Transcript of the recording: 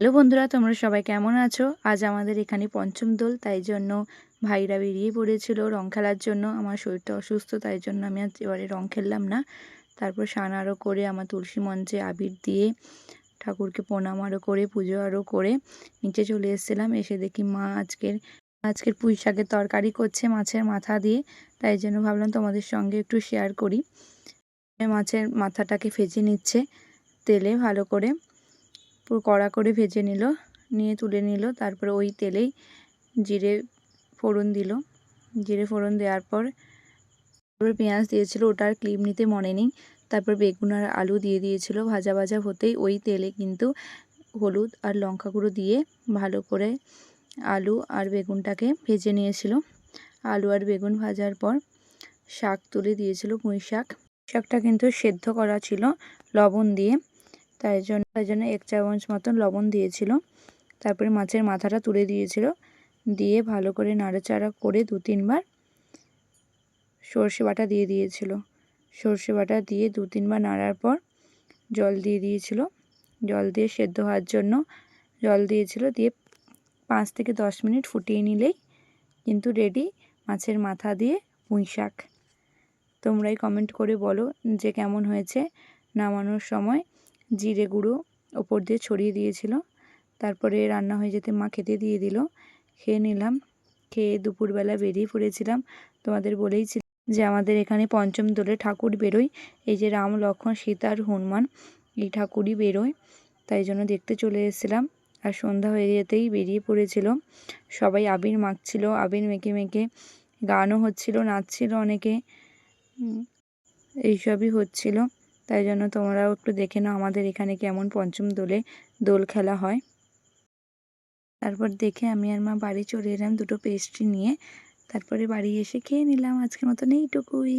Hello বন্ধুরা, তোমরা সবাই কেমন আছো? আজ আমাদের এখানে পঞ্চম দোল, তাই জন্য ভাইরা বেরিয়ে পড়েছিল রং খেলার জন্য। আমার শরীরটা অসুস্থ, তাই জন্য আমি আজ এবারে রং খেললাম না। তারপর স্নান আরও করে আমার তুলসী মঞ্চে আবির দিয়ে ঠাকুরকে প্রণাম আরও করে, পুজো আরও করে নিচে চলে এসেছিলাম। এসে দেখি মা আজকের আজকের পুঁই শাকের তরকারি করছে মাছের মাথা দিয়ে। তাই জন্য ভাবলাম তোমাদের সঙ্গে একটু শেয়ার করি। মাছের মাথাটাকে ভেজে নিচ্ছে তেলে ভালো করে। পুরো কড়া করে ভেজে নিল, নিয়ে তুলে নিল, তারপরে ওই তেলেই জিরে ফোড়ন দিল। জিরে ফোড়ন দেওয়ার পর তারপর পেঁয়াজ দিয়েছিল, ওটা আর ক্লিপ নিতে মনে নেই। তারপর বেগুন আর আলু দিয়ে দিয়েছিল, ভাজা ভাজা হতেই ওই তেলে কিন্তু হলুদ আর লঙ্কা গুঁড়ো দিয়ে ভালো করে আলু আর বেগুনটাকে ভেজে নিয়েছিল। আলু আর বেগুন ভাজার পর শাক তুলে দিয়েছিল পুঁই শাক। শাকটা কিন্তু সেদ্ধ করা ছিল লবণ দিয়ে। তাই জন্য তাই জন্য এক চামচ মতন লবণ দিয়েছিল। তারপরে মাছের মাথাটা তুলে দিয়েছিল। দিয়ে ভালো করে নাড়াচাড়া করে দু তিনবার সর্ষে বাটা দিয়ে দিয়েছিল। সর্ষে বাটা দিয়ে দু তিনবার নাড়ার পর জল দিয়ে দিয়েছিল। জল দিয়ে সেদ্ধ হওয়ার জন্য জল দিয়েছিল। দিয়ে পাঁচ থেকে দশ মিনিট ফুটিয়ে নিলেই কিন্তু রেডি মাছের মাথা দিয়ে পুঁই শাক। তোমরাই কমেন্ট করে বলো যে কেমন হয়েছে নামানোর সময়। জিরে গুঁড়ো ওপর দিয়ে ছড়িয়ে দিয়েছিল। তারপরে রান্না হয়ে যেতে মা খেতে দিয়ে দিল। খেয়ে নিলাম। খেয়ে দুপুরবেলা বেরিয়ে পড়েছিলাম। তোমাদের বলেইছিলাম যে আমাদের এখানে পঞ্চম দোলে ঠাকুর বেরোয়। এই যে রাম, লক্ষ্মণ, সীতা আর হনুমান, এই ঠাকুরই বেরোয়। তাই জন্য দেখতে চলে এসেছিলাম। আর সন্ধ্যা হয়ে যেতেই বেরিয়ে পড়েছিল। সবাই আবির মাখছিল, আবির মেখে মেখে গানও হচ্ছিল, নাচছিল অনেকে। এইসবই হচ্ছিল। তাই জন্য তোমরাও একটু দেখে নাও আমাদের এখানে কেমন পঞ্চম দোলে দোল খেলা হয়। তারপর দেখে আমি আর মা বাড়ি চলে এলাম দুটো পেস্ট্রি নিয়ে। তারপরে বাড়ি এসে খেয়ে নিলাম আজকের মতন এইটুকুই।